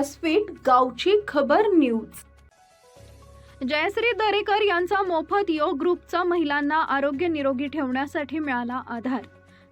व्यासपीठ गावची खबर न्यूज. जयश्री दरेकर यांचा मोफत योग ग्रुपचा महिलांना आरोग्य निरोगी ठेवण्यासाठी मिळाला आधार.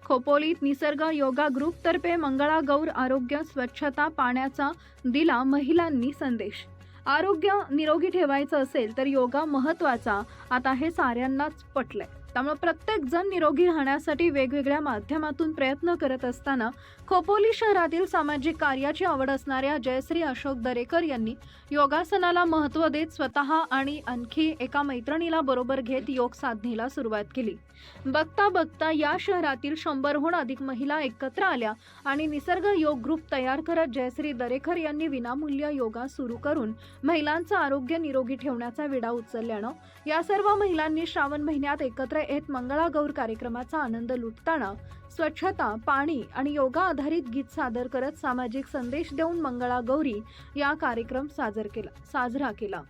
खोपोलीत निसर्ग योगा ग्रुपतर्फे मंगळागौर आरोग्य स्वच्छता पाण्याचा दिला महिलांनी संदेश. आरोग्य निरोगी ठेवायचं असेल तर योगा महत्त्वाचा आता हे साऱ्यांनाच पटलंय. त्यामुळे प्रत्येक जण निरोगी राहण्यासाठी वेगवेगळ्या माध्यमातून प्रयत्न करत असताना खोपोली शहरातील सामाजिक कार्याची आवड असणाऱ्या जयश्री अशोक दरेकर यांनी योगासनाला महत्त्व देत स्वतः आणि आणखी एका मैत्रिणीला बरोबर घेत योग साधनेला सुरुवात केली. बघता बघता या शहरातील शंभरहून अधिक महिला एकत्र आल्या आणि निसर्ग योग ग्रुप तयार करत जयश्री दरेकर यांनी विनामूल्य योगा सुरू करून महिलांचं आरोग्य निरोगी ठेवण्याचा विडा उचलल्यानं या सर्व महिलांनी श्रावण महिन्यात एकत्र येत मंगळागौर कार्यक्रमाचा आनंद लुटताना स्वच्छता पाणी आणि योगा आधारित गीत सादर करत सामाजिक संदेश देऊन मंगळागौरी या कार्यक्रम साजर केला साजरा केला.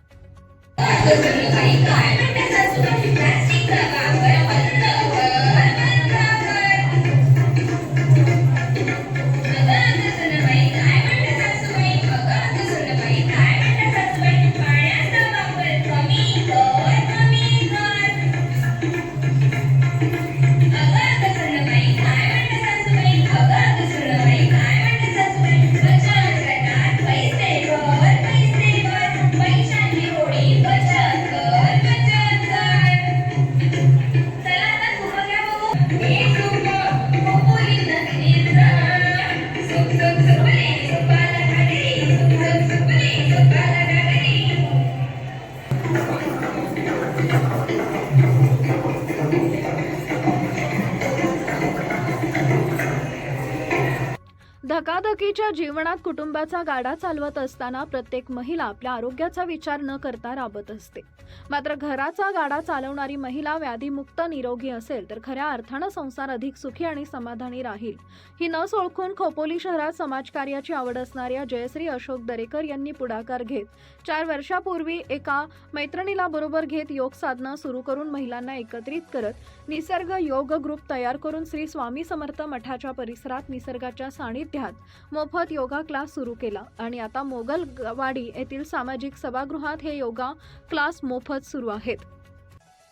धकाधकीच्या जीवनात कुटुंबाचा गाडा चालवत असताना प्रत्येक महिला आपल्या आरोग्याचा विचार न करता राबत असते. मात्र घराचा गाडा चालवणारी महिला व्याधीमुक्त निरोगी असेल तर खऱ्या अर्थानं संसार अधिक सुखी आणि समाधानी राहील. ही नस ओळखून खोपोली शहरात समाजकार्याची आवड असणाऱ्या जयश्री अशोक दरेकर यांनी पुढाकार घेत चार वर्षापूर्वी एका मैत्रिणीला बरोबर घेत योग साधना सुरू करून महिलांना एकत्रित करत निसर्ग योग ग्रुप तयार करून श्री स्वामी समर्थ मठाच्या परिसरात निसर्गाच्या सानिध्यात मोफत योगा क्लास सुरू केला. आणि आता मोगलवाडी येथील सामाजिक सभागृहात हे योगा क्लास मोफत सुरू आहेत.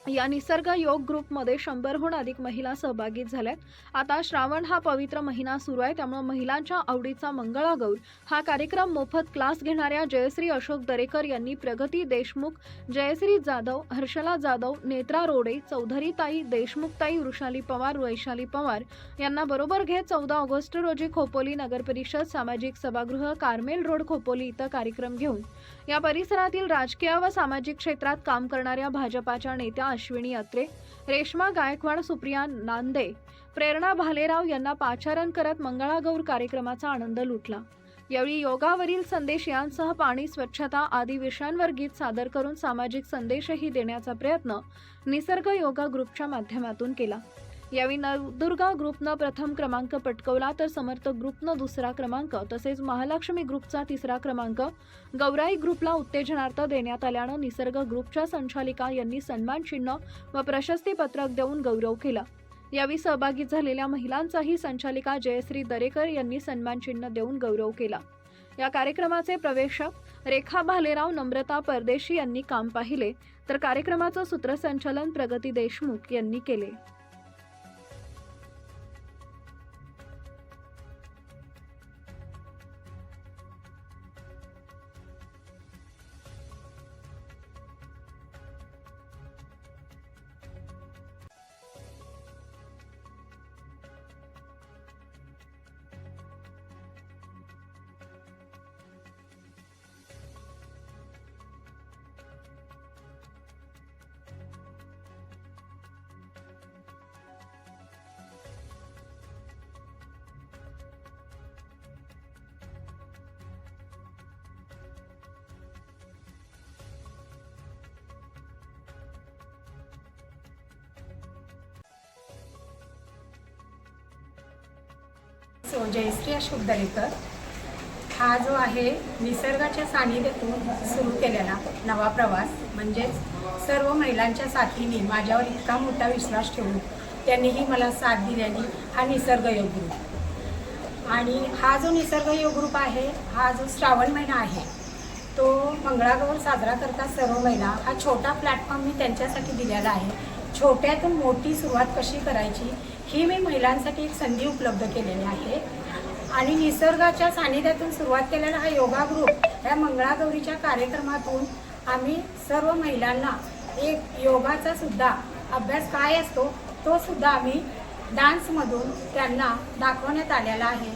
या निसर्ग योग ग्रुपमध्ये शंभरहून अधिक महिला सहभागी झाल्यात. आता श्रावण हा पवित्र महिना सुरू आहे त्यामुळे महिलांच्या आवडीचा मंगळागौर हा कार्यक्रम मोफत क्लास घेणाऱ्या जयश्री अशोक दरेकर यांनी प्रगती देशमुख जयश्री जाधव हर्षला जाधव नेत्रा रोडे चौधरीताई देशमुखताई वृषाली पवार वैशाली पवार यांना बरोबर घेत चौदा ऑगस्ट रोजी खोपोली नगरपरिषद सामाजिक सभागृह कार्मेल रोड खोपोली इथं कार्यक्रम घेऊन या परिसरातील राजकीय व सामाजिक क्षेत्रात काम करणाऱ्या भाजपाच्या नेत्या अश्विनी अत्रे रेश्मा गायकवाड सुप्रिया नांदे प्रेरणा भालेराव यांना पाचारण करत मंगळागौर कार्यक्रमाचा आनंद लुटला. यावेळी योगावरील संदेश यांसह पाणी स्वच्छता आदी विषयांवर गीत सादर करून सामाजिक संदेशही देण्याचा प्रयत्न निसर्ग योगा ग्रुपच्या माध्यमातून केला. यावेळी नवदुर्गा ग्रुपनं प्रथम क्रमांक पटकवला तर समर्थ ग्रुपनं दुसरा क्रमांक तसेच महालक्ष्मी ग्रुपचा तिसरा क्रमांक. गौराई ग्रुपला उत्तेजनार्थ देण्यात आल्यानं निसर्ग ग्रुपच्या संचालिका यांनी सन्मान चिन्ह व प्रशस्तीपत्रक देऊन गौरव केला. यावेळी सहभागी झालेल्या महिलांचाही संचालिका जयश्री दरेकर यांनी सन्मान चिन्ह देऊन गौरव केला. या कार्यक्रमाचे प्रवेशक रेखा भालेराव नम्रता परदेशी यांनी काम पाहिले तर कार्यक्रमाचं सूत्रसंचालन प्रगती देशमुख यांनी केले. सो जयश्री अशोक दरेकर. हा जो आहे निसर्गाच्या सानिध्यातून सुरू केलेला नवा प्रवास म्हणजेच सर्व महिलांच्या साथीने माझ्यावर इतका मोठा विश्वास ठेवून त्यांनीही मला साथ दिल्याने हा निसर्ग योग ग्रुप आणि हा जो निसर्ग योग ग्रुप आहे हा जो श्रावण महिना आहे तो मंगळागौर साजरा करतात सर्व महिला हा छोटा प्लॅटफॉर्म मी त्यांच्यासाठी दिलेला आहे. छोट्यातून मोठी सुरुवात कशी करायची ही मी महिलांसाठी एक संधी उपलब्ध केलेली आहे. आणि निसर्गाच्या सानिध्यातून सुरुवात केलेला हा योगा ग्रुप या मंगळागौरीच्या कार्यक्रमातून आम्ही सर्व महिलांना एक योगाचा सुद्धा अभ्यास काय असतो तो सुद्धा आम्ही डान्समधून त्यांना दाखवण्यात आलेला आहे.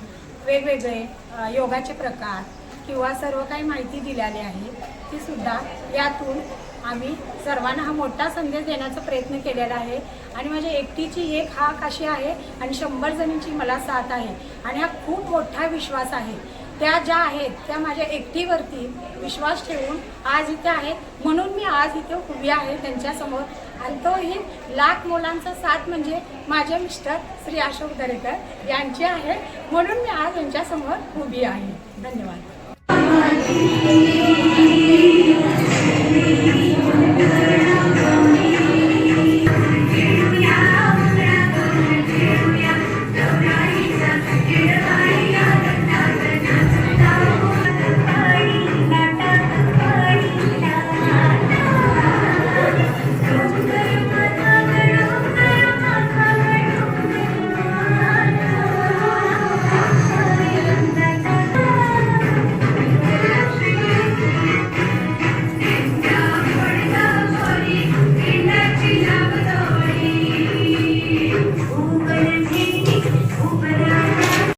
वेगवेगळे योगाचे प्रकार किंवा सर्व काही माहिती दिलेली आहे ती सुद्धा यातून आम्ही सर्वांना हा मोठा संदेश देण्याचा प्रयत्न केलेला आहे. आणि माझ्या एकटीची एक हाक अशी आहे आणि शंभर जणींची मला साथ आहे. आणि हा खूप मोठा विश्वास आहे. त्या ज्या आहेत त्या माझ्या एकटीवरती विश्वास ठेवून आज इथे आहेत. म्हणून मी आज इथे उभी आहे त्यांच्यासमोर. आणि तोही लाख मुलांचा साथ म्हणजे माझे मिस्टर श्री अशोक दरेकर यांचे आहे. म्हणून मी आज यांच्यासमोर उभी आहे. धन्यवाद.